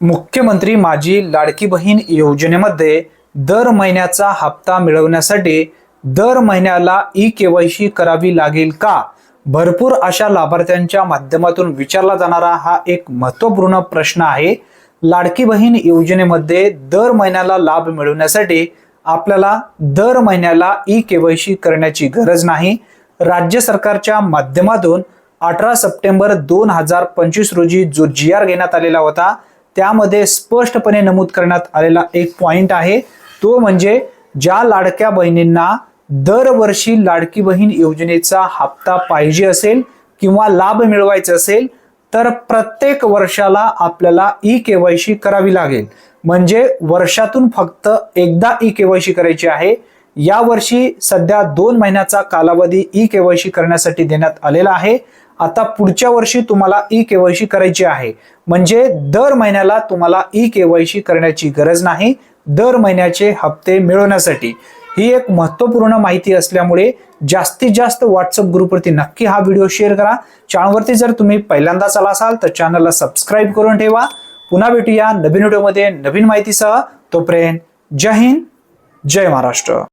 मुख्यमंत्री माझी लाडकी बहीण योजनेमध्ये दर महिन्याचा हप्ता मिळवण्यासाठी दर महिन्याला ई केवायसी करावी लागेल का? भरपूर अशा लाभार्थ्यांच्या माध्यमातून विचारला जाणारा हा एक महत्त्वपूर्ण प्रश्न आहे. लाडकी बहीण योजनेमध्ये दर महिन्याला लाभ मिळवण्यासाठी आपल्याला दर महिन्याला ई केवायसी करण्याची गरज नाही. राज्य सरकारच्या माध्यमातून अठरा सप्टेंबर दोन हजार पंचवीस रोजी जो जी आर घेण्यात आलेला होता त्यामध्ये स्पष्टपणे नमूद करण्यात आलेला एक पॉइंट आहे. तो म्हणजे ज्या लाडक्या बहिणींना दरवर्षी लाडकी बहीण योजनेचा हप्ता पाहिजे असेल किंवा लाभ मिळवायचा असेल तर प्रत्येक वर्षाला आपल्याला ई केवायसी करावी लागेल. म्हणजे वर्षातून फक्त एकदा ई केवायसी करायची आहे. यावर्षी सध्या दोन महिन्याचा कालावधी ई केवायसी करण्यासाठी देण्यात आलेला आहे. आता पुढच्या वर्षी तुम्हाला ई केवायसी करायची आहे. म्हणजे दर महिन्याला तुम्हाला ई केवायसी करण्याची गरज नाही. दर महिन्याचे हप्ते मिळवण्यासाठी. ही एक महत्त्वपूर्ण माहिती असल्यामुळे जास्तीत जास्त व्हॉट्सअप ग्रुपवरती नक्की हा व्हिडिओ शेअर करा. चॅनलवरती जर तुम्ही पहिल्यांदाच आला असाल तर चॅनलला सबस्क्राईब करून ठेवा. पुन्हा भेटूया नवीन व्हिडिओमध्ये नवीन माहितीसह. तोपर्यंत जय हिंद जय महाराष्ट्र.